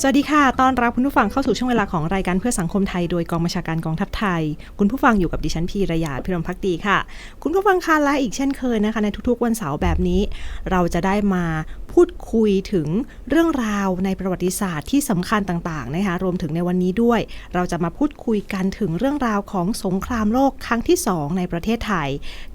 สวัสดีค่ะ ตอนรับคุณผู้ฟังเข้าสู่ช่วงเวลาของรายการเพื่อสังคมไทยโดยกองบัญชาการกองทัพไทย คุณผู้ฟังอยู่กับดิฉันพีระยาพิรมพักดีค่ะ คุณผู้ฟังคะและอีกเช่นเคยนะคะ ในทุกๆวันเสาร์แบบนี้ เราจะได้มาพูดคุยถึงเรื่องราวในประวัติศาสตร์ที่สำคัญต่างๆนะคะ รวมถึงในวันนี้ด้วย เราจะมาพูดคุยกันถึงเรื่องราวของสงครามโลกครั้งที่สองในประเทศไทย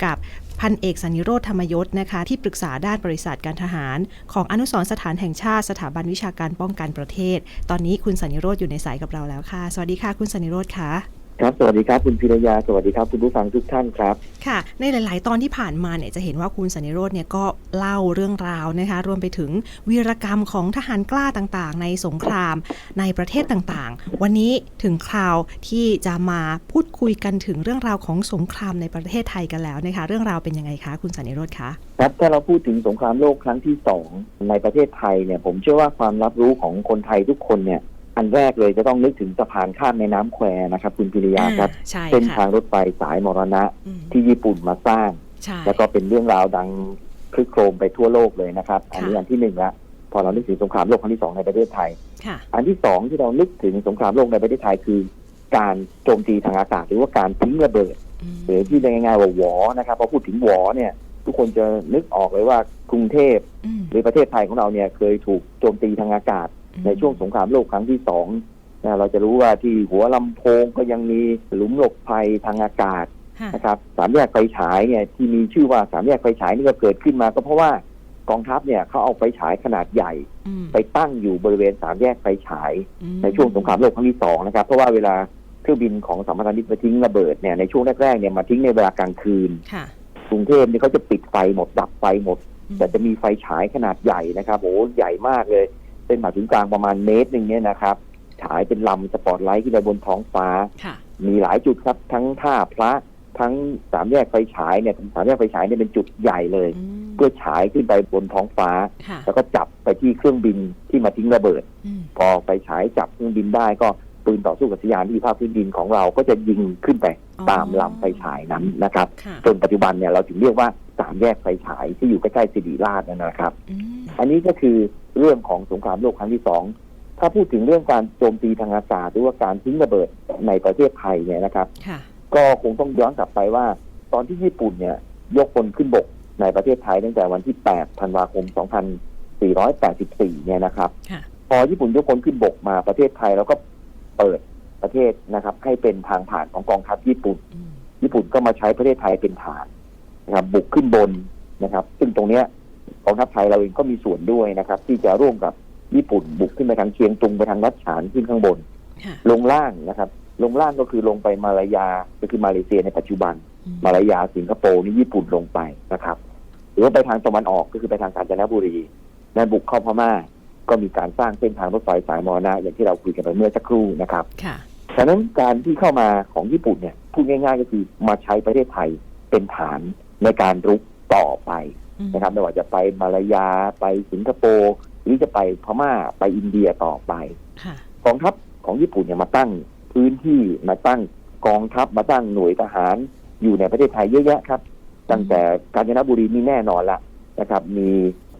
กับ พันเอกสันนิโรธธรรมยศนะคะที่ปรึกษาด้านบริษัทการทหาร ของอนุสรสถานแห่งชาติสถาบันวิชาการป้องกันประเทศ ตอนนี้คุณสันนิโรธอยู่ในสายกับเราแล้วค่ะ สวัสดีค่ะ คุณสันนิโรธค่ะ ครับสวัสดีครับคุณพิรยาสวัสดีครับคุณผู้ฟังทุกท่านครับ ค่ะ ในหลาย ๆ ตอนที่ผ่านมาเนี่ยจะเห็นว่าคุณสันนิโรธเนี่ยก็เล่าเรื่องราวนะคะรวมไปถึงวีรกรรมของทหารกล้าต่าง ๆ ในสงครามในประเทศต่าง ๆ วันนี้ถึงคราวที่จะมาพูดคุยกันถึงเรื่องราวของสงครามในประเทศไทยกันแล้วนะคะเรื่องราวเป็นยังไงคะคุณสันนิโรธคะครับถ้าเราพูดถึงสงครามโลกครั้งที่สองในประเทศไทยเนี่ยผมเชื่อว่าความรับรู้ของคนไทยทุกคนเนี่ย อันแรกเลยจะต้องนึกถึงสะพานข้ามแม่น้ำแควนะครับ คุณพิรยาครับอ่าใช่เส้นค่ะทางรถไฟสายมรณะอืมที่ญี่ปุ่นมาสร้างใช่แล้วก็เป็นเรื่องราวดังคลึกโครมไปทั่วโลกเลยนะครับ อันนี้ค่ะอันที่หนึ่งละพอเรานึกถึงสงครามโลกครั้งที่สองในประเทศไทยค่ะอันที่สองที่เรานึกถึงสงครามโลกในประเทศไทยคือ การโจมตีทางอากาศหรือว่าการทิ้งระเบิดอืมหรือที่เรียกง่ายๆว่าหวอนะครับพอพูดถึงหวอเนี่ย ทุกคนจะนึกออกเลยว่ากรุงเทพอืมหรือประเทศไทยของเราเนี่ยเคยถูกโจมตีทางอากาศ ในช่วงสงครามโลกครั้งที่สองนะเราจะรู้ว่าที่หัวลำโพงก็ยังมีหลุมหลบภัยทางอากาศค่ะนะครับ สามแยกไฟฉายเนี่ยที่มีชื่อว่าสามแยกไฟฉายนี่ก็เกิดขึ้นมา ก็เพราะว่ากองทัพเนี่ยเขาเอาไฟฉายขนาดใหญ่อืมไปตั้งอยู่บริเวณสามแยกไฟฉายอืมในช่วงสงครามโลกครั้งที่สองนะครับ เพราะว่าเวลาเครื่องบินของสมรมิตมาทิ้งระเบิดเนี่ยในช่วงแรกๆเนี่ยมาทิ้งในเวลากลางคืนค่ะกรุงเทพเนี่ยเขาจะปิดไฟหมดดับไฟหมดอืมแต่จะมีไฟฉายขนาดใหญ่นะครับโอ้ใหญ่มากเลย เป็นผ่าศูนย์กลางประมาณเมตรหนึ่งเนี่ยนะครับ ฉายเป็นลำสปอตไลท์ขึ้นไปบนท้องฟ้า ค่ะ มีหลายจุดครับ ทั้งท่าพระทั้งสามแยกไฟฉายเนี่ยสามแยกไฟฉายเนี่ยเป็นจุดใหญ่เลย อืมเพื่อฉายขึ้นไปบนท้องฟ้า ค่ะแล้วก็จับไปที่เครื่องบินที่มาทิ้งระเบิด อืมพอไฟฉายจับเครื่องบินได้ก็ ปืนต่อสู้กับทหารที่อยู่ภาคพื้นดินของเราก็จะยิงขึ้นไปตามลำไฟฉายนั้นนะครับค่ะจนปัจจุบันเนี่ยเราถึงเรียกว่าสามแยกไฟฉายที่อยู่ใกล้ๆสิริราชนั่นนะครับอืมอันนี้ก็คือเรื่องของสงครามโลกครั้งที่สองถ้าพูดถึงเรื่องการโจมตีทางอากาศหรือว่าการทิ้งระเบิดในประเทศไทยเนี่ยนะครับค่ะก็คงต้องย้อนกลับไปว่า ตอนที่ญี่ปุ่นเนี่ย ยกพลขึ้นบกในประเทศไทยตั้งแต่วันที่ 8 ธันวาคม 2484 เนี่ยนะครับค่ะพอญี่ปุ่นยกพลขึ้นบกมาประเทศไทยเราก็ เปิดประเทศนะครับ ให้เป็นทางผ่านของกองทัพญี่ปุ่นอืมญี่ปุ่นก็มาใช้ประเทศไทยเป็นฐานนะครับ บุกขึ้นบนนะครับ ซึ่งตรงเนี้ยกองทัพไทยเราเองก็มีส่วนด้วยนะครับ ที่จะร่วมกับญี่ปุ่นบุกขึ้นไปทางเชียงตุงไปทางรัชฉานขึ้นข้างบนค่ะลงล่างนะครับ ลงล่างก็คือลงไปมาลายาก็คือมาเลเซียในปัจจุบันอืมมาลายาสิงคโปร์นี่ญี่ปุ่นลงไปนะครับ หรือว่าไปทางตะวันออกก็คือไปทางกาญจนบุรีและบุกเข้าพม่า ก็มีการสร้างเส้นทางรถไฟสายมรณะอย่างที่เราคุยกันไปเมื่อสักครู่นะครับค่ะฉะนั้นการที่เข้ามาของญี่ปุ่นเนี่ยพูดง่าย ๆ ก็คือมาใช้ประเทศไทยเป็นฐานในการรุกต่อไปอืมนะครับไม่ว่าจะไปมาลายาไปสิงคโปร์หรือจะไปพม่าไปอินเดียต่อไปค่ะกองทัพของญี่ปุ่นเนี่ยมาตั้งพื้นที่มาตั้งกองทัพมาตั้งหน่วยทหารอยู่ในประเทศไทยเยอะแยะครับ ตั้งแต่กาญจนบุรีนี่แน่นอนละนะครับ มี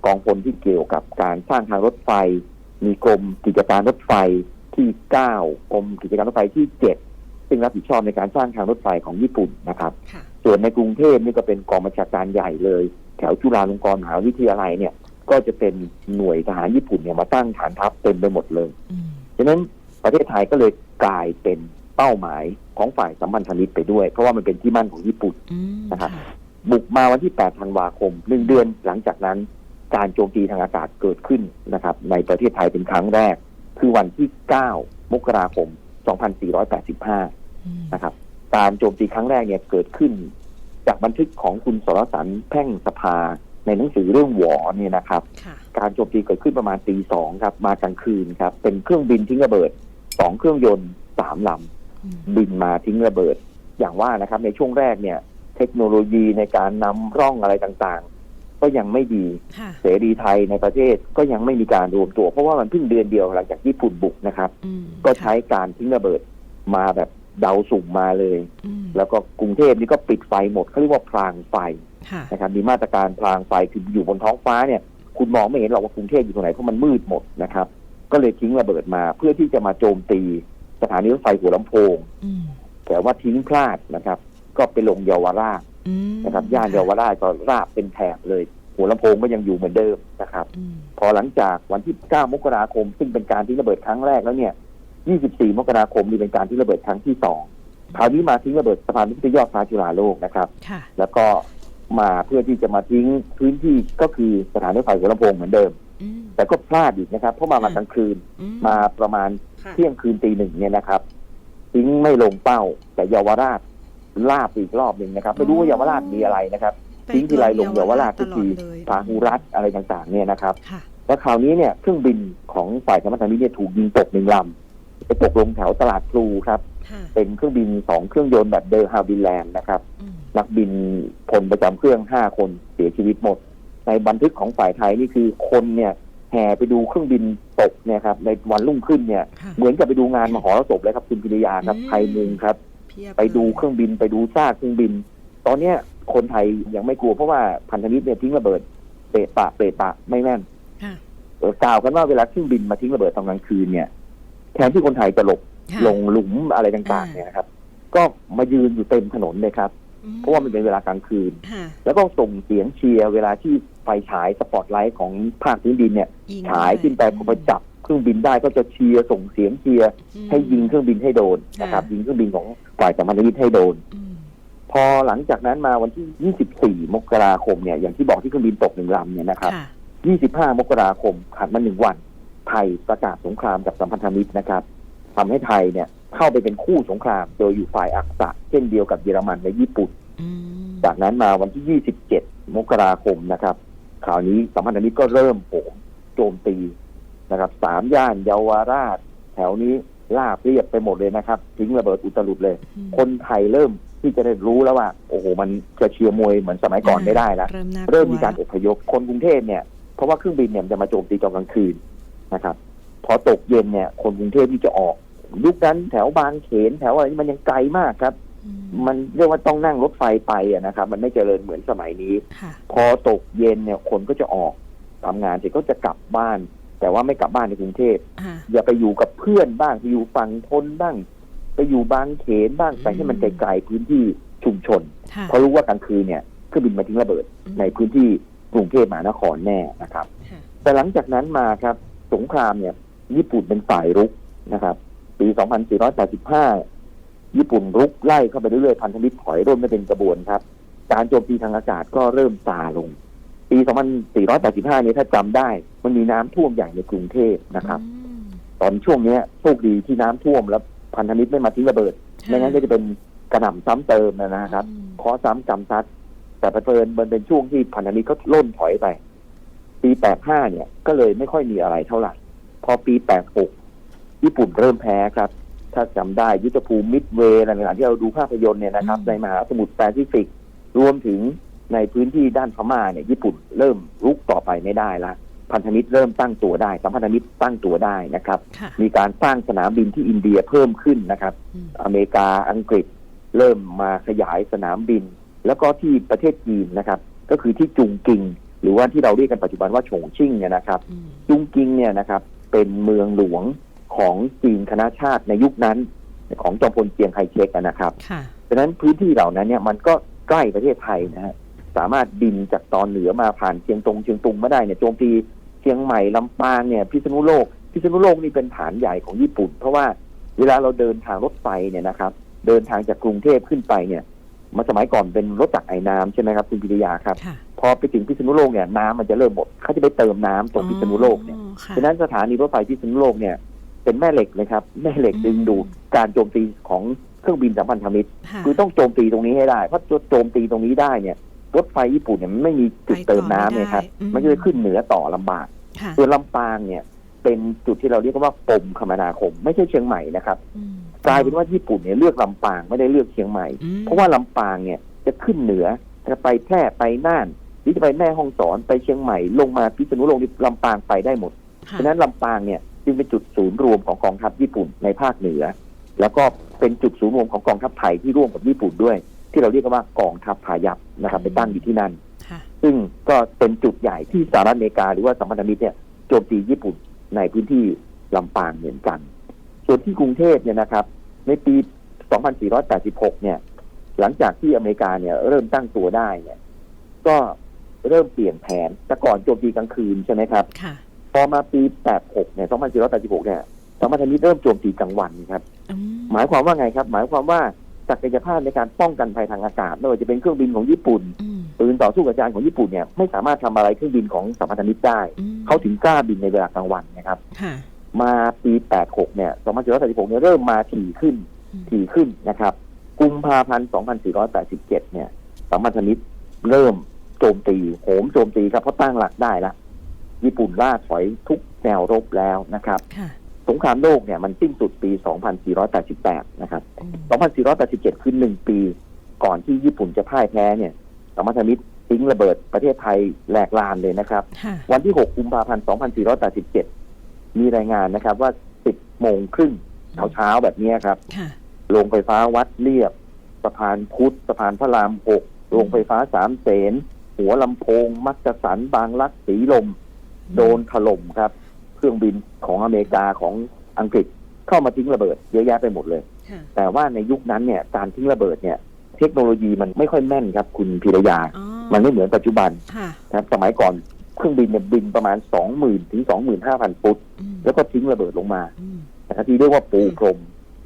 กองพลที่เกี่ยวกับการสร้างทางรถไฟ มีกรมกิจการรถไฟที่เก้ากรมกิจการรถไฟที่เจ็ดซึ่งรับผิดชอบในการสร้างทางรถไฟของญี่ปุ่นนะครับค่ะส่วนในกรุงเทพนี่ก็เป็นกองบัญชาการใหญ่เลย แถวจุฬาลงกรณ์มหาวิทยาลัยเนี่ย ก็จะเป็นหน่วยทหารญี่ปุ่นเนี่ยมาตั้งฐานทัพเต็มไปหมดเลยอืมฉะนั้นประเทศไทยก็เลยกลายเป็นเป้าหมายของฝ่ายสัมพันธมิตรไปด้วย เพราะว่ามันเป็นที่มั่นของญี่ปุ่นอืมนะครับค่ะบุกมาวันที่ 8 ธันวาคมหนึ่งเดือนหลังจากนั้น การโจมตีทางอากาศเกิดขึ้นนะครับ ในประเทศไทยเป็นครั้งแรก คือวันที่ 9 มกราคม 2485อืมนะครับ การโจมตีครั้งแรกเนี่ยเกิดขึ้น จากบันทึกของคุณสรสันแพ่งสภาในหนังสือเรื่องหวอเนี่ยนะครับค่ะการโจมตีเกิดขึ้นประมาณตีสองครับ มากลางคืนครับ เป็นเครื่องบินทิ้งระเบิดสองเครื่องยนต์สามลอืมำบินมาทิ้งระเบิด อย่างว่านะครับ ในช่วงแรกเนี่ย เทคโนโลยีในการนำร่องอะไรต่างๆ ก็ยังไม่ดีค่ะเสรีไทยในประเทศก็ยังไม่มีการรวมตัว เพราะว่ามันเพิ่งเดือนเดียวหลังจากญี่ปุ่นบุกนะครับอืมก็ใช้การทิ้งระเบิดมาแบบเดาสุ่มมาเลยอืมแล้วก็กรุงเทพนี่ก็ปิดไฟหมดเขาเรียกว่าพรางไฟค่ะนะครับมีมาตรการพรางไฟคืออยู่บนท้องฟ้าเนี่ย คุณมองไม่เห็นหรอกว่ากรุงเทพอยู่ตรงไหนเพราะมันมืดหมดนะครับ ก็เลยทิ้งระเบิดมาเพื่อที่จะมาโจมตีสถานีรถไฟหัวลำโพงอืมแต่ว่าทิ้งพลาดนะครับ ก็ไปลงเยาวราชอืม นะครับย่านเยาวราชก็ราบเป็นแถบเลยหัวลำโพงก็ยังอยู่เหมือนเดิมนะครับอืมพอหลังจากวันที่ 9 มกราคม ซึ่งเป็นการทิ้งระเบิดครั้งแรกแล้วเนี่ย 24 มกราคมนี่เป็นการทิ้งระเบิดครั้งที่สองคราวนี้มาทิ้งระเบิดสะพานมิตรยอดฟ้าจุฬาโลกนะครับค่ะแล้วก็มาเพื่อที่จะมาทิ้งพื้นที่ก็คือสถานีรถไฟหัวลำโพงเหมือนเดิมอืมแต่ก็พลาดอีกนะครับ เพราะมามากลางคืนอืมาประมาณค่ะเที่ยงคืนตีหนึ่งเนี่ยนะครับ ทิ้งไม่ลงเป้าแต่เยาวราช ลาบอีกรอบหนึ่งนะครับไม่รู้ว่าเยาวราชมีอะไรนะครับทิ้งทีไรลงเยาวราชทุกทีตลอดเลยพาหูรัฐอะไรต่างๆ เนี่ยนะครับค่ะแล้วคราวนี้เนี่ยเครื่องบินของฝ่ายสมรรถมิตรเนี่ยถูกยิงตกหนึ่งลำไปตกลงแถวตลาดพลูครับค่ะเป็นเครื่องบินสองเครื่องยนต์แบบเดอร์ฮาวินแลนด์นะครับอืมนักบินพลประจำเครื่องห้าคนเสียชีวิตหมด ในบันทึกของฝ่ายไทยนี่คือคนเนี่ยแห่ไปดูเครื่องบินตกเนี่ยครับในวันรุ่งขึ้นเนี่ยค่ะเหมือนกับไปดูงานมหรสพเลยครับคุณพิริยาครับอืมไทยมุงครับเพียบ ไปดูลยเครื่องบินไปดูซากเครื่องบิน ตอนเนี้ยคนไทยยังไม่กลัวเพราะว่าพันธมิตรเนี่ยทิ้งระเบิดเปะปะเปะปะไม่แม่นค่ะเออกล่าวกันว่าเวลาเครื่องบินมาทิ้งระเบิดตอนกลางคืนเนี่ยแทนที่คนไทยจะหลบค่ะลงหลุมอะไรต่างๆอ่าเนี่ยนะครับ ก็มายืนอยู่เต็มถนนเลยครับอืมเพราะว่ามันเป็นเวลากลางคืนค่ะแล้วก็ส่งเสียงเชียร์เวลาที่ไฟฉายสปอตไลท์ของภาคพื้นดินเนี่ยยิงฉายขึ้นไปพอไปจับ เครื่องบินได้ก็จะเชียร์ส่งเสียงเชียร์อืม ให้ยิงเครื่องบินให้โดนนะครับค่ะยิงเครื่องบินของฝ่ายสมรรถมิตรให้โดน อืมพอหลังจากนั้นมาวันที่ 24 มกราคมเนี่ยอย่างที่บอกที่เครื่องบินตกหนึ่งลำเนี่ยนะครับ ค่ะ25 มกราคมถัดมาหนึ่งวัน ไทยประกาศสงครามกับสัมพันธมิตรนะครับทำให้ไทยเนี่ยเข้าไปเป็นคู่สงคราม โดยอยู่ฝ่ายอักษะเช่นเดียวกับเยอรมันและญี่ปุ่น อืมจากนั้นมาวันที่ 27 มกราคมนะครับคราวนี้สัมพันธมิตรก็เริ่มโหมโจมตี นะครับสามย่านเยาวราช แถวนี้ลาบเรียบไปหมดเลยนะครับ ทิ้งระเบิดอุตลุดเลยอืมคนไทยเริ่มที่จะได้รู้แล้วว่า โอ้โห มันจะเชียร์มวยเหมือนสมัยก่อนไม่ได้แล้วเริ่มน่ากลัวเริ่มมีการอพยพคนกรุงเทพเนี่ยเพราะว่าเครื่องบินเนี่ยมันจะมาโจมตีตอนกลางคืนนะครับ พอตกเย็นเนี่ย คนกรุงเทพที่จะออกยุคนั้นแถวบางเขนแถวอะไรนี่มันยังไกลมากครับอืมันเรียกว่าต้องนั่งรถไฟไปอะนะครับ มันไม่เจริญเหมือนสมัยนี้ค่ะพอตกเย็นเนี่ยคนก็จะออกทำงานเสร็จก็จะกลับบ้าน แต่ว่าไม่กลับบ้านในกรุงเทพอ่าอย่าไปอยู่กับเพื่อนบ้างไปอยู่ฝั่งทนบ้าง ไปอยู่บางเขนบ้างไปให้มันไกลๆพื้นที่ชุมชนค่ะเพราะรู้ว่ากลางคืนเนี่ยเครื่องบินมาทิ้งระเบิดในพื้นที่กรุงเทพมหานครแน่นะครับค่ะแต่หลังจากนั้นมาครับสงครามเนี่ย ญี่ปุ่นเป็นฝ่ายรุกนะครับ ปี 2485 ญี่ปุ่นรุกไล่เข้าไปเรื่อยๆพันธมิตรถอยร่นไม่เป็นกระบวนครับ การโจมตีทางอากาศก็เริ่มซาลง ปี 2485 นี้ถ้าจำได้ มันมีน้ำท่วมใหญ่ในกรุงเทพนะครับอืมตอนช่วงเนี้ยโชคดีที่น้ำท่วมแล้วพันธมิตรไม่มาทิ้งระเบิดไม่งั้นก็จะเป็นกระหน่ำซ้ำเติมนะนะครับอืมเคอซ้ำกรรมซัดแต่ประเผอิญมันเป็นช่วงที่พันธมิตรก็ล่นถอยไป ปี85เนี่ย ก็เลยไม่ค่อยมีอะไรเท่าไหร่ พอปี86ญี่ปุ่นเริ่มแพ้ครับ ถ้าจำได้ยุทธภูมิมิดเวย์อะไรต่างๆที่เราดูภาพยนตร์เนี่ยนะครับ ในมหาสมุทรแปซิฟิกรวมถึงในพื้นที่ด้านพม่าเนี่ย ญี่ปุ่นเริ่มรุกต่อไปไม่ได้ละ พันธมิตรเริ่มตั้งตัวได้สัมพันธมิตรตั้งตัวได้นะครับค่ะมีการสร้างสนามบินที่อินเดียเพิ่มขึ้นนะครับอืมอเมริกาอังกฤษเริ่มมาขยายสนามบิน แล้วก็ที่ประเทศจีนนะครับ ก็คือที่จุงกิง หรือว่าที่เราเรียกกันปัจจุบันว่าฉงชิ่งเนี่ยนะครับอืมจุงกิงเนี่ยนะครับเป็นเมืองหลวงของจีนคณะชาติในยุคนั้นของจอมพลเจียงไคเชกนะครับค่ะฉะนั้นพื้นที่เหล่านั้นเนี่ยมันก็ใกล้ประเทศไทยนะฮะสามารถบินจากตอนเหนือมาผ่านเชียงตงเชียงตุงมาได้เนี่ยโจมตี เชียงใหม่ลำปางเนี่ยพิษณุโลกพิษณุโลกนี่เป็นฐานใหญ่ของญี่ปุ่น เพราะว่าเวลาเราเดินทางรถไฟเนี่ยนะครับ เดินทางจากกรุงเทพขึ้นไปเนี่ยมาสมัยก่อนเป็นรถจักรไอ้น้ำใช่ไหมครับคุณพิริยาครับค่ะพอไปถึงพิษณุโลกเนี่ยน้ำมันจะเริ่มหมดเขาจะไปเติมน้ำตรงพิษณุโลกเนี่ยอ๋อค่ะฉะนั้นสถานีรถไฟพิษณุโลกเนี่ยเป็นแม่เหล็กเลยครับแม่เหล็กอืมดึงดูดการโจมตีของเครื่องบินสัมพันธมิตรค่ะคือต้องโจมตีตรงนี้ให้ได้เพราะโจมตีตรงนี้ได้เนี่ย รถไฟญี่ปุ่นเนี่ยมันไม่มีจุดเติมน้ำเนี่ยครับไปต่อไม่ได้อืมมันก็จะขึ้นเหนือต่อลำบากค่ะส่วนลำปางเนี่ย เป็นจุดที่เราเรียกว่าปมคมนาคม ไม่ใช่เชียงใหม่นะครับอืมกลายเป็นว่าญี่ปุ่นเนี่ยเลือกลำปางไม่ได้เลือกเชียงใหม่อืมเพราะว่าลำปางเนี่ยจะขึ้นเหนือจะไปแพร่ไปน่านหรือจะไปแม่ฮ่องสอนไปเชียงใหม่ ลงมาพิษณุโลกนี่ลำปางไปได้หมดค่ะฉะนั้นลำปางเนี่ยจึงเป็นจุดศูนย์รวมของกองทัพญี่ปุ่นในภาคเหนือ แล้วก็เป็นจุดศูนย์รวมของกองทัพไทยที่ร่วมกับญี่ปุ่นด้วย ที่เราเรียกกันว่ากองทัพพายัพนะครับไปตั้งอยู่ที่นั่นค่ะซึ่งก็เป็นจุดใหญ่ที่สหรัฐอเมริกาหรือว่าสัมพันธมิตรเนี่ยโจมตีญี่ปุ่นในพื้นที่ลำปางเหมือนกัน ส่วนที่กรุงเทพเนี่ยนะครับ ในปี 2486 เนี่ย หลังจากที่อเมริกาเนี่ยเริ่มตั้งตัวได้เนี่ย ก็เริ่มเปลี่ยนแผน แต่ก่อนโจมตีกลางคืนใช่ไหมครับค่ะพอมาปี 86 เนี่ย 2486 เนี่ย สัมพันธมิตรเริ่มโจมตีกลางวันครับอืมหมายความว่าไงครับ หมายความว่า ศักยภาพในการป้องกันภัยทางอากาศไม่ว่าจะเป็นเครื่องบินของญี่ปุ่นอืมปืนต่อสู้กับยานของญี่ปุ่นเนี่ยไม่สามารถทำอะไรเครื่องบินของสัมพันธมิตรได้อืมเขาถึงกล้าบินในเวลากลางวันนะครับค่ะมาปี 86 เนี่ย2486เนี่ยเริ่มมาถี่ขึ้นอืมถี่ขึ้นนะครับ กุมภาพันธ์ 2487 เนี่ยสัมพันธมิตรเริ่มโจมตีโหมโจมตีครับเพราะตั้งหลักได้ละ ญี่ปุ่นล่าถอยทุกแนวรบแล้วนะครับค่ะส งครามโลกเนี่ยมันสิ้นสุดปี 2488 นะครับอืม2487 คือหนึ่งปีก่อนที่ญี่ปุ่นจะพ่ายแพ้เนี่ยสัมพันธมิตรทิ้งระเบิดประเทศไทยแหลกลานเลยนะครับค่ะวันที่ 6 กุมภาพันธ์ 2487 มีรายงานนะครับว่า 10 โมงครึ่งเช้าเช้าๆแบบนี้ครับค่ะโรงไฟฟ้าวัดเรียบสะพานพุทธสะพานพระราม6โรงไฟฟ้าสามเสนหัวลำโพง มักกะสันบางรักสีลม โดนถล่มครับ เครื่องบินของอเมริกาของอังกฤษเข้ามาทิ้งระเบิดเยอะแยะไปหมดเลยค่ะแต่ว่าในยุคนั้นเนี่ยการทิ้งระเบิดเนี่ยเทคโนโลยีมันไม่ค่อยแม่นครับ คุณพิรยาอ๋อมันไม่เหมือนปัจจุบันค่ะนะครับสมัยก่อนเครื่องบินเนี่ยบินประมาณสองหมื่นถึงสองหมื่นห้าพันฟุตอืมแล้วก็ทิ้งระเบิดลงมาอืมนะครับที่เรียกว่าปูพรม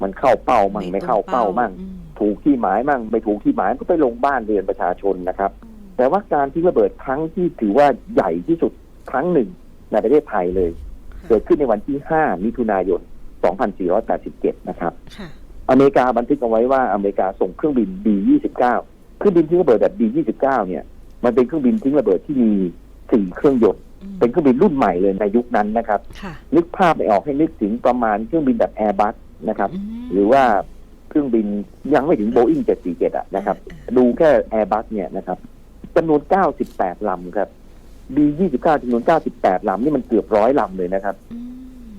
มันเข้าเป้ามั่งไม่เข้าเป้ามั่งอืถูกที่หมายมั่งไม่ถูกที่หมายก็ไปลงบ้านเรือนประชาชนนะครับ แต่ว่าการทิ้งระเบิดครั้งที่ถือว่าใหญ่ที่สุดครั้งหนึ่งในประเทศไทยเลย เกิดขึ้นในวันที่ 5 มิถุนายน 2487 นะครับค่ะอเมริกาบันทึกเอาไว้ว่าอเมริกาส่งเครื่องบิน B29 เครื่องบินทิ้งระเบิดแบบ B29 เนี่ย มันเป็นเครื่องบินทิ้งระเบิดที่มีสี่เครื่องยนต์อืมเป็นเครื่องบินรุ่นใหม่เลยในยุคนั้นนะครับค่ะนึกภาพไม่ออกให้นึกถึงประมาณเครื่องบินแบบแอร์บัสนะครับอืมหรือว่าเครื่องบินยังไม่ถึงโบอิง747อะนะครับ ดูแค่แอร์บัสเนี่ยนะครับจำนวน 98 ลำครับ B29 จำนวน 98 ลำนี่มันเกือบร้อยลำเลยนะครับอืม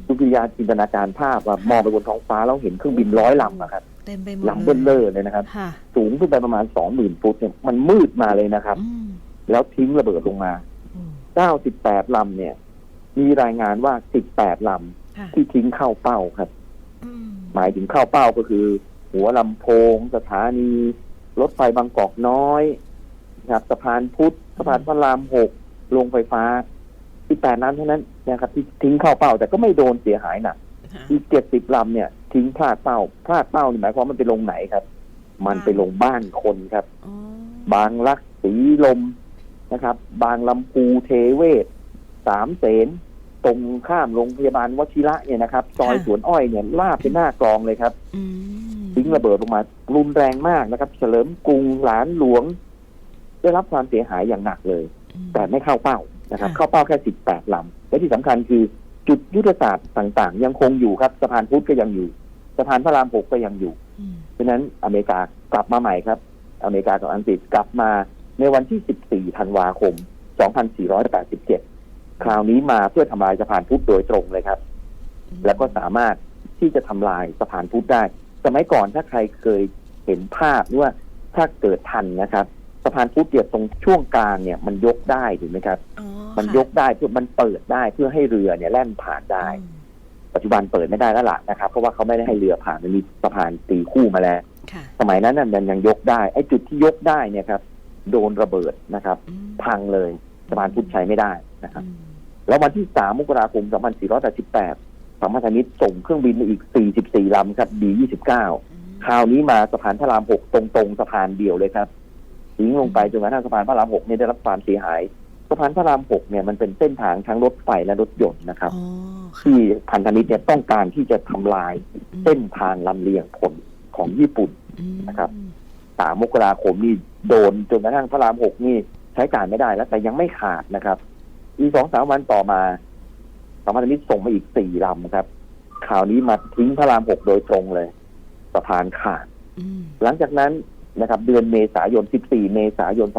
คุณปิยาจินตนาการภาพว่ามองไปบนท้องฟ้าแล้วเห็นเครื่องบินร้อยลำอะครับเต็มไปหมดลำเบิ้ลเลอร์เลยนะครับค่ะสูงขึ้นไปประมาณ 20,000 ฟุตเนี่ยมันมืดมาเลยนะครับอืมแล้วทิ้งระเบิดลงมาอืม98 ลำเนี่ย มีรายงานว่า 18ลค่ะำที่ทิ้งเข้าเป้าครับอืมหมายถึงเข้าเป้าก็คือ หัวลำโพง สถานี รถไฟบางกอกน้อยนะครับสะพานพุทธสะพานพระรามหก โรงไฟฟ้าที่แปดนั้นเท่านั้นนะครับที่ทิ้งเข้าเป้า แต่ก็ไม่โดนเสียหายหนักค่ะอีกเจ็ดสิบลำเนี่ย ทิ้งพลาดเป้าพลาดเป้านี่หมายความว่ามันไปลงไหนครับ มันไปลงบ้านคนครับอ๋อบางรักสีลมนะครับ บางลำพูเทเวศสามเสนตรงข้ามโรงพยาบาลวชิระเนี่ยนะครับซอยสวนอ้อยเนี่ยลาบเป็นหน้ากลองเลยครับอืมทิ้งระเบิดลงมารุนแรงมากนะครับ เฉลิมกรุงหลานหลวง ได้รับความเสียหายอย่างหนักเลยอืม แต่ไม่เข้าเป้านะครับค่ะเข้าเป้าแค่สิบแปดลำและที่สำคัญคือจุดยุทธศาสตร์ต่าง ๆ ยังคงอยู่ครับสะพานพุทธก็ยังอยู่สะพานพระรามหกก็ยังอยู่อืมฉะนั้นอเมริกากลับมาใหม่ครับ อเมริกากับอังกฤษกลับมาในวันที่ 14 ธันวาคม 2487 คราวนี้มาเพื่อทำลายสะพานพุทธโดยตรงเลยครับ แล้วก็สามารถที่จะทำลายสะพานพุทธได้ สมัยก่อนถ้าใครเคยเห็นภาพหรือว่าถ้าเกิดทันนะครับสะพานพุทธเนี่ยตรงช่วงกลางเนี่ยมันยกได้ถูกไหมครับอ๋อมันค่ะยกได้เพื่อมันเปิดได้เพื่อให้เรือเนี่ยแล่นผ่านได้อืมปัจจุบันเปิดไม่ได้แล้วล่ะนะครับเพราะว่าเขาไม่ได้ให้เรือผ่านมันมีสะพานตีคู่มาแล้วค่ะสมัยนั้นน่ะมันยังยกได้ไอ้จุดที่ยกได้เนี่ยครับ โดนระเบิดนะครับอืมพังเลยสะพานพุทธใช้ไม่ได้นะครับอืมแล้ววันที่3มกราคม2488สัมพันธมิตรส่งเครื่องบินมาอีก44ลำครับ B29 คราวนี้มาสะพานพระราม6ตรงๆสะพานเดียวเลยครับ ทิ้งลงไปจนกระทั่งสะพานพระราม6เนี่ยได้รับความเสียหายสะพานพระราม6เนี่ยมันเป็นเส้นทางทั้งรถไฟและรถยนต์นะครับอ๋อค่ะที่พันธมิตรเนี่ยต้องการที่จะทำลายอืมเส้นทางลำเลียงผลของญี่ปุ่นอืมนะครับสามมกราคมนี่โดนจนกระทั่งพระรามหกนี่ใช้การไม่ได้แล้วแต่ยังไม่ขาดนะครับ อีกสองสามวันต่อมาสัมพันธมิตรส่งมาอีกสี่ลำครับข่าวนี้มาทิ้งพระรามหกโดยตรงเลยสะพานขาดอืมหลังจากนั้น นะครับ เดือนเมษายน 14 เมษายน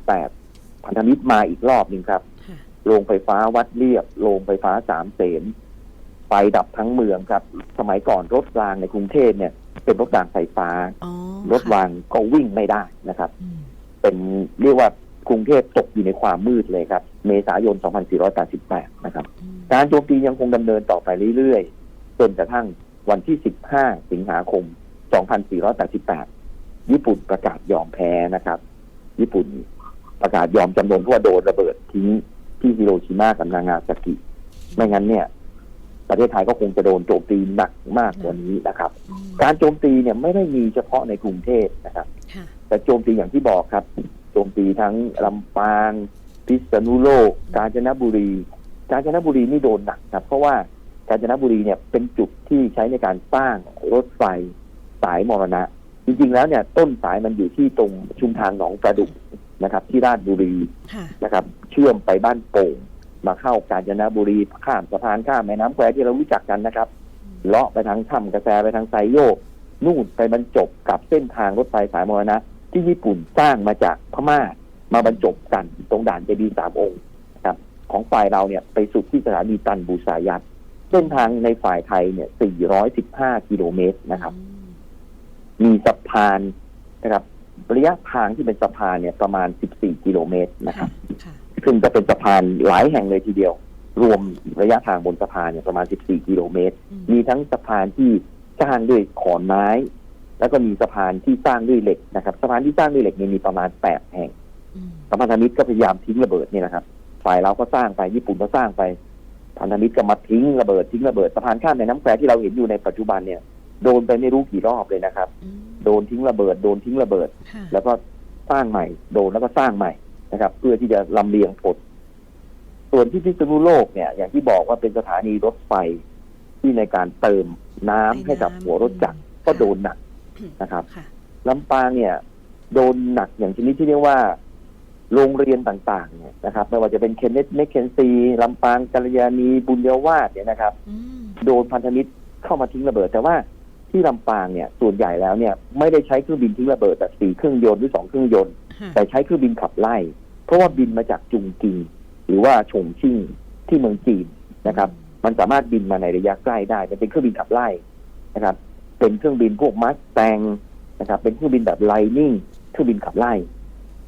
2488 พันธมิตรมาอีกรอบหนึ่งครับค่ะโรงไฟฟ้าวัดเรียบ โรงไฟฟ้าสามเสน ไฟดับทั้งเมืองครับ สมัยก่อนรถรางในกรุงเทพเนี่ย เป็นรถรางไฟฟ้าอ๋อรถรางก็วิ่งไม่ได้นะครับอืมเป็นเรียกว่ากรุงเทพตกอยู่ในความมืดเลยครับ เมษายน 2488 นะครับอืมการโจมตียังคงดำเนินต่อไปเรื่อยๆ จนกระทั่งวันที่ 15 สิงหาคม 2488 ญี่ปุ่นประกาศยอมแพ้นะครับ ญี่ปุ่นประกาศยอมจำนวนเพราะว่าโดนระเบิดทิ้งที่ฮิโรชิมากับนางาซากิ ไม่งั้นเนี่ย ประเทศไทยก็คงจะโดนโจมตีหนักมากกว่านี้นะครับอืมการโจมตีเนี่ยไม่ได้มีเฉพาะในกรุงเทพนะครับค่ะแต่โจมตีอย่างที่บอกครับ โจมตีทั้งลำปาง พิษณุโลก กาญจนบุรี กาญจนบุรีนี่โดนหนักครับ เพราะว่ากาญจนบุรีเนี่ยเป็นจุดที่ใช้ในการสร้างรถไฟสายมรณะ จริงๆแล้วเนี่ยต้นสายมันอยู่ที่ตรงชุมทางหนองประดุกนะครับ ที่ราชบุรีค่ะนะครับ เชื่อมไปบ้านโป่งมาเข้ากาญจนบุรีข้ามสะพานข้ามแม่น้ำแควที่เรารู้จักกันนะครับเลาะไปทางถ้ำกระแสไปทางไซโยกนู่นไปบรรจบกับเส้นทางรถไฟสายมรณะ ที่ญี่ปุ่นสร้างมาจากพม่ามาบรรจบกันตรงด่านเจดีย์สามองค์นะครับของฝ่ายเราเนี่ยไปสุดที่สถานีตันบูสายัตเส้นทางในฝ่ายไทยเนี่ย 415 กิโลเมตรนะครับอืมมีสะพานนะครับระยะทางที่เป็นสะพานเนี่ยประมาณ 14 กิโลเมตรนะครับค่ะซึ่งจะเป็นสะพานหลายแห่งเลยทีเดียว รวมระยะทางบนสะพานเนี่ยประมาณ 14 กิโลเมตรอืมมีทั้งสะพานที่สร้างด้วยขอนไม้ แล้วก็มีสะพานที่สร้างด้วยเหล็กนะครับสะพานที่สร้างด้วยเหล็กเนี่ยมีประมาณ 8 แห่งอืมสพันธมิตรก็พยายามทิ้งระเบิดเนี่ยนะครับ ฝ่ายเราก็สร้างไปญี่ปุ่นก็สร้างไปพันธมิตรก็มาทิ้งระเบิดทิ้งระเบิดสะพานข้ามในน้ำแควที่เราเห็นอยู่ในปัจจุบันเนี่ยโดนไปไม่รู้กี่รอบเลยนะครับอืม โดนทิ้งระเบิด โดนทิ้งระเบิดค่ะแล้วก็สร้างใหม่ โดนแล้วก็สร้างใหม่นะครับ เพื่อที่จะลำเลียงผล ส่วนที่พิษณุโลกเนี่ย อย่างที่บอกว่าเป็นสถานีรถไฟที่ในการเติมน้ำให้กับหัวรถจักรก็โดนหนักนะครับค่ะลำปางเนี่ย โดนหนักอย่างชนิดที่เรียกว่า โรงเรียนต่างๆเนี่ยนะครับไม่ว่าจะเป็นเคนเนตเมคเคนซีลำปางกัลยาณีบุญยวาสเนี่ยนะครับอืมโดนพันธมิตรเข้ามาทิ้งระเบิด แต่ว่า ที่ลำปางเนี่ยส่วนใหญ่แล้วเนี่ยไม่ได้ใช้เครื่องบินทิ้งระเบิดแบบสี่เครื่องยนต์หรือสองเครื่องยนต์ค่ะแต่ใช้เครื่องบินขับไล่ เพราะว่าบินมาจากจุงกิงหรือว่าฉงชิ่งที่เมืองจีนนะครับ มันสามารถบินมาในระยะใกล้ได้มันเป็นเครื่องบินขับไล่นะครับ เป็นเครื่องบินพวกมัสแตงนะครับ เป็นเครื่องบินแบบไลนิ่งเครื่องบินขับไล่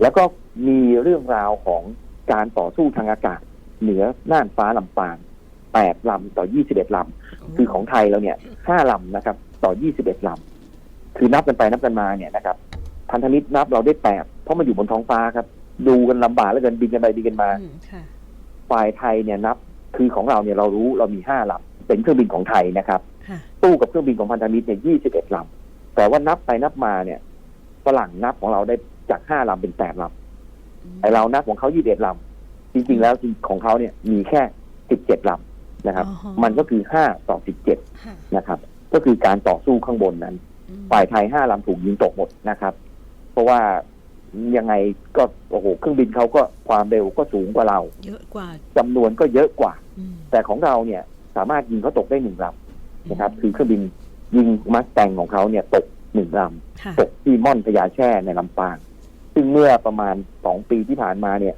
แล้วก็มีเรื่องราวของการต่อสู้ทางอากาศ เหนือน่านฟ้าลำปางแปดลำต่อยี่สิบเอ็ดลำคือของไทยเราเนี่ยห้าลำนะครับ ต่อยี่สิบเอ็ดลำคือนับกันไปนับกันมาเนี่ยนะครับ พันธมิตรนับเราได้แปดเพราะมันอยู่บนท้องฟ้าครับ ดูกันลำบากแล้วกันบินกันไปบินกันมาอืมค่ะฝ่ายไทยเนี่ยนับ คือของเราเนี่ยเรารู้เรามีห้าลำเป็นเครื่องบินของไทยนะครับค่ะตู้กับเครื่องบินของพันธมิตรเนี่ยยี่สิบเอ็ดลำแต่ว่านับไปนับมาเนี่ยฝรั่งนับของเราได้จากห้าลำเป็นแปดลำไอเรานับของเขายี่สิบเอ็ดลำจริง ๆ แล้วจริงของเขาเนี่ยมีแค่สิบเจ็ดลำนะครับอ๋อฮะมันก็คือห้าต่อสิบเจ็ดค่ะนะครับ ก็คือการต่อสู้ข้างบนนั้นอืมฝ่ายไทยห้าลำถูกยิงตกหมดนะครับ เพราะว่ายังไงก็โอ้โหเครื่องบินเขาก็ความเร็วก็สูงกว่าเรา เยอะกว่าจำนวนก็เยอะกว่า อืมแต่ของเราเนี่ยสามารถยิงเขาตกได้หนึ่งลำนะครับ คือเครื่องบินยิงมัสแตงของเขาเนี่ยตกหนึ่งลค่ะำตกที่ม่อนพญาแช่ในลำปาง ซึ่งเมื่อประมาณสองปีที่ผ่านมาเนี่ย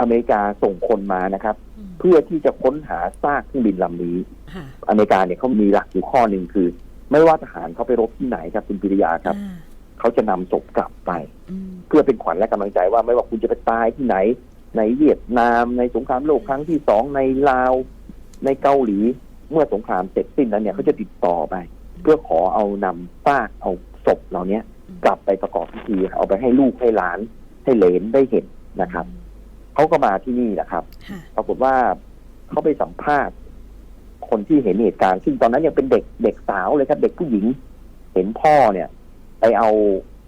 อเมริกาส่งคนมานะครับอืมเพื่อที่จะค้นหาซากเครื่องบินลำนี้ค่ะอเมริกาเนี่ยเขามีหลักอยู่ข้อหนึ่งคือ ไม่ว่าทหารเขาไปรบที่ไหนครับคุณปิริยาครับอ่าเขาจะนำศพกลับไปอืมเพื่อเป็นขวัญและกำลังใจว่าไม่ว่าคุณจะไปตายที่ไหน ในเวียดนาม ในสงครามโลกครั้งที่สองในลาว ในเกาหลี เมื่อสงครามเสร็จสิ้นแล้วเนี่ยเขาจะติดต่อไป เพื่อขอเอานำซากเอาศพเหล่านี้กลับไปประกอบพิธีเอาไปให้ลูกให้หลาน ให้เหลนได้เห็นนะครับ เขาก็มาที่นี่นะครับ ค่ะ ปรากฏว่าเขาไปสัมภาษณ์ คนที่เห็นเหตุการณ์ซึ่งตอนนั้นยังเป็นเด็กเด็กสาวเลยครับ เด็กผู้หญิง เห็นพ่อเนี่ย ไปเอา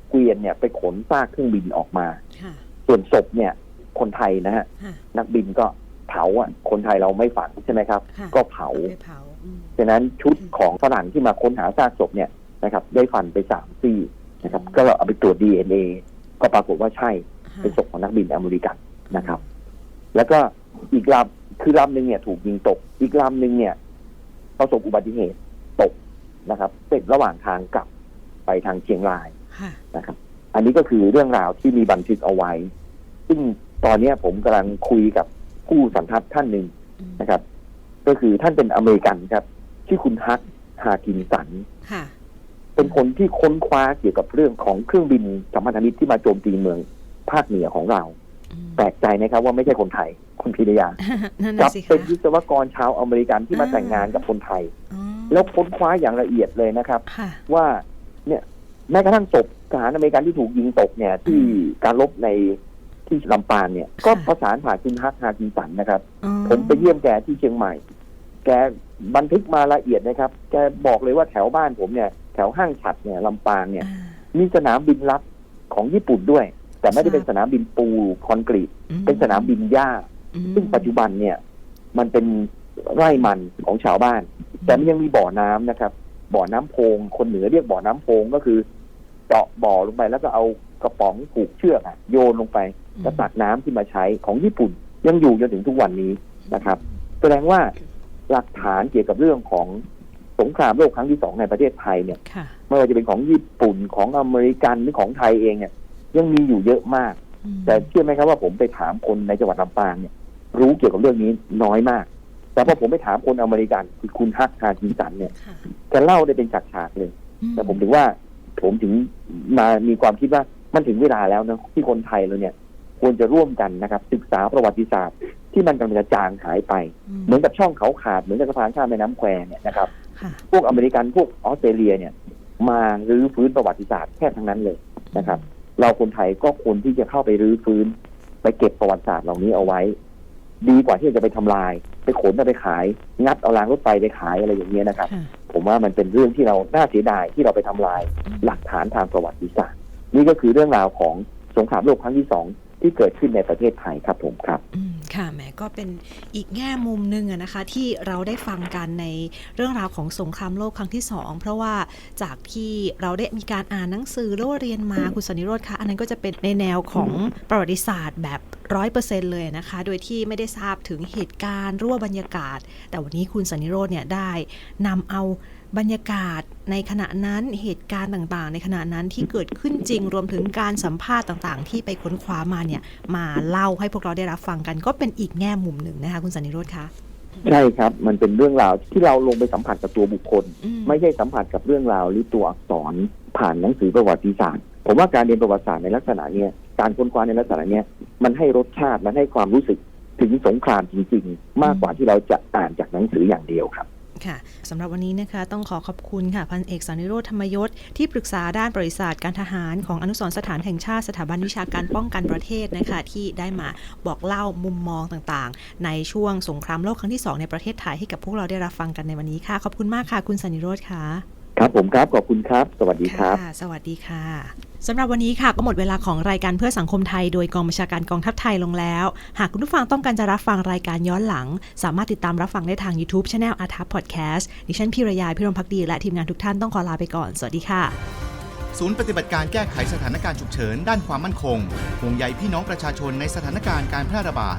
เกวียนเนี่ย ไปขนซากเครื่องบินออกมา ค่ะ ส่วนศพเนี่ย คนไทยนะฮะ ค่ะ นักบินก็เผาอะ คนไทยเราไม่ฝังใช่ไหมครับ ค่ะ ก็เผา ไปเผาอืม ฉะนั้นชุดของฝรั่งที่มาค้นหาซากศพเนี่ยนะครับ ได้ฟันไปสามซี่นะครับ ก็เอาไปตรวจดีเอ็นเอก็ปรากฏว่าใช่ ค่ะเป็นศพของนักบินอเมริกัน นะครับ แล้วก็อีกลำคือลำหนึ่งเนี่ย ถูกยิงตก อีกลำหนึ่งเนี่ยประสบอุบัติเหตุตกนะครับเสร็จระหว่างทางกลับไปทางเชียงรายค่ะนะครับ อันนี้ก็คือเรื่องราวที่มีบันทึกเอาไว้ ซึ่งตอนเนี้ยผมกำลังคุยกับผู้สันทัดท่านหนึ่งอืมนะครับ ก็คือท่านเป็นอเมริกันครับชื่อคุณฮักฮากินสันค่ะเป็นคนที่ค้นคว้าเกี่ยวกับเรื่องของเครื่องบินสัมพันธมิตรที่มาโจมตีเมืองภาคเหนือของเรา แปลกใจนะครับว่าไม่ใช่คนไทยคุณพิรยานั่นกลัน่ะบสิเป็นคะวิศวกรชาวอเมริกันที่มาอ่าแต่งงานกับคนไทยอ๋อแล้วค้นคว้าอย่างละเอียดเลยนะครับค่ะว่าเนี่ยแม้กระทั่งศพทหารอเมริกันที่ถูกยิงตกเนี่ย ที่การรบในที่ลำปางเนี่ย ก็ประสานผ่านคุณฮักฮากินสันนะครับอ๋อผมไปเยี่ยมแกที่เชียงใหม่ แกบันทึกมาละเอียดนะครับ แกบอกเลยว่าแถวบ้านผมเนี่ย แถวห้างฉัดเนี่ยลำปางเนี่ยอ่ามีสนามบินลับของญี่ปุ่นด้วย แต่ไม่ได้ครับเป็นสนามบินปูคอนกรีตอืเป็นสนามบินหญ้าอืมซึ่งปัจจุบันเนี่ย มันเป็นไร่มันของชาวบ้าน แต่มันยังมีบ่อน้ำนะครับ บ่อน้ำโพง คนเหนือเรียกบ่อน้ำโพงก็คือ เจาะบ่อลงไปแล้วก็เอากระป๋องผูกเชือกอะโยนลงไปแล้วตักน้ำที่มาใช้ของญี่ปุ่น ยังอยู่จนถึงทุกวันนี้นะครับ แสดงว่าหลักฐานเกี่ยวกับเรื่องของสงครามโลกครั้งที่สองในประเทศไทยเนี่ยค่ะไม่ว่าจะเป็นของญี่ปุ่นของอเมริกันหรือของไทยเองเนี่ย ยังมีอยู่เยอะมากอืมแต่เชื่อไหมครับว่าผมไปถามคนในจังหวัดลำปางเนี่ย รู้เกี่ยวกับเรื่องนี้น้อยมาก แต่พอผมไปถามคนอเมริกันคือคุณฮักฮาคินสันเนี่ยค่ะแกเล่าได้เป็นฉากๆเลย แต่ผมถึงว่าผมถึงมามีความคิดว่ามันถึงเวลาแล้วนะที่คนไทยเราเนี่ย ควรจะร่วมกันนะครับ ศึกษาประวัติศาสตร์ ที่มันกำลังจะจางหายไป เหมือนกับช่องเขาขาดเหมือนกับสะพานข้ามแม่น้ำแควเนี่ยนะครับค่ะพวกอเมริกันพวกออสเตรเลียเนี่ย มารื้อฟื้นประวัติศาสตร์แค่ทั้งนั้นเลยนะครับ เราคนไทยก็ควรที่จะเข้าไปรื้อฟื้น ไปเก็บประวัติศาสตร์เหล่านี้เอาไว้ ดีกว่าที่จะไปทำลาย ไปขนเอาไปขาย งัดเอารางรถไฟไปขายอะไรอย่างเงี้ยนะครับค่ะผมว่ามันเป็นเรื่องที่เราน่าเสียดายที่เราไปทำลายหลักฐานทางประวัติศาสตร์ นี่ก็คือเรื่องราวของสงครามโลกครั้งที่สองที่เกิดขึ้นในประเทศไทยครับผมครับอืมค่ะแหม ก็เป็นอีกแง่มุมหนึ่งนะคะที่เราได้ฟังกันในเรื่องราวของสงครามโลกครั้งที่สองเพราะว่าจากที่เราได้มีการอ่านหนังสือหรือว่าเรียนมาคุณสนิโรธคะอันนั้นก็จะเป็นในแนวของประวัติศาสตร์แบบร้อยเปอร์เซ็นเลยนะคะ โดยที่ไม่ได้ทราบถึงเหตุการณ์รั่วบรรยากาศ แต่วันนี้คุณสนิโรธเนี่ยได้นำเอา บรรยากาศในขณะนั้นเหตุการณ์ต่างๆ ในขณะนั้นที่เกิดขึ้นจริงรวมถึงการสัมภาษณ์ต่างๆ ที่ไปค้นคว้ามาเนี่ยมาเล่าให้พวกเราได้รับฟังกัน ก็เป็นอีกแง่มุมหนึ่งนะคะคุณสันนิโรธคะใช่ครับ มันเป็นเรื่องราวที่เราลงไปสัมผัสกับตัวบุคคลอืไม่ใช่สัมผัสกับเรื่องราวหรือตัวอักษรผ่านหนังสือประวัติศาสตร์ ผมว่าการเรียนประวัติศาสตร์ในลักษณะเนี้ยการค้นคว้าในลักษณะเนี้ยมันให้รสชาติมันให้ความรู้สึกถึงสงครามจริง ๆ มากกว่าที่เราจะอ่านจากหนังสืออย่างเดียวครับ ค่ะสำหรับวันนี้นะคะต้องขอขอบคุณค่ะพันเอกสันนิโรธธรรมยศที่ปรึกษาด้านบริษัทการทหารของอนุสรสถานแห่งชาติสถาบันวิชาการป้องกันประเทศนะคะที่ได้มาบอกเล่ามุมมองต่างๆ ในช่วงสงครามโลกครั้งที่ 2 ในประเทศไทยให้กับพวกเราได้รับฟังกันในวันนี้ค่ะ ขอบคุณมากค่ะ คุณสันนิโรธค่ะ ครับผมครับขอบคุณครับ สวัสดีครับ ค่ะสวัสดีค่ะสำหรับวันนี้ค่ะก็หมดเวลาของรายการเพื่อสังคมไทยโดยกองบัญชาการกองทัพไทยลงแล้ว หากคุณผู้ฟังต้องการจะรับฟังรายการย้อนหลัง สามารถติดตามรับฟังได้ทาง YouTube Channel อาทัพพอดแคสต์ดิฉันพิรยาพิรมพักดี และทีมงานทุกท่านต้องขอลาไปก่อน สวัสดีค่ะ ศูนย์ปฏิบัติการแก้ไขสถานการณ์ฉุกเฉินด้านความมั่นคงห่วงใยพี่น้องประชาชนในสถานการณ์การแพร่ระบาด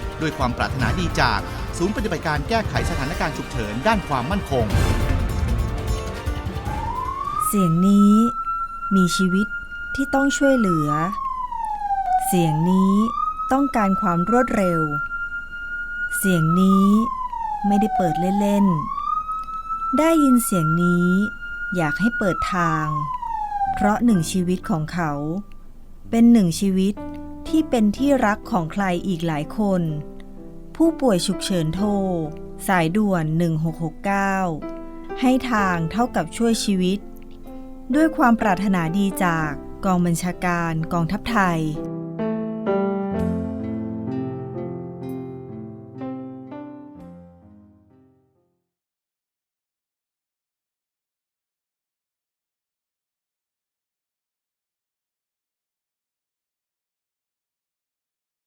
ด้วยความปรารถนาดีจาก ศูนย์ปฏิบัติการแก้ไขสถานการณ์ฉุกเฉินด้านความมั่นคง เสียงนี้มีชีวิตที่ต้องช่วยเหลือ เสียงนี้ต้องการความรวดเร็ว เสียงนี้ไม่ได้เปิดเล่นๆ ได้ยินเสียงนี้อยากให้เปิดทาง เพราะหนึ่งชีวิตของเขา เป็นหนึ่งชีวิตที่เป็นที่รักของใครอีกหลายคน ผู้ป่วยฉุกเฉินโทร สายด่วน 1669 ให้ทางเท่ากับช่วยชีวิต ด้วยความปรารถนาดีจากกองบัญชาการกองทัพไทย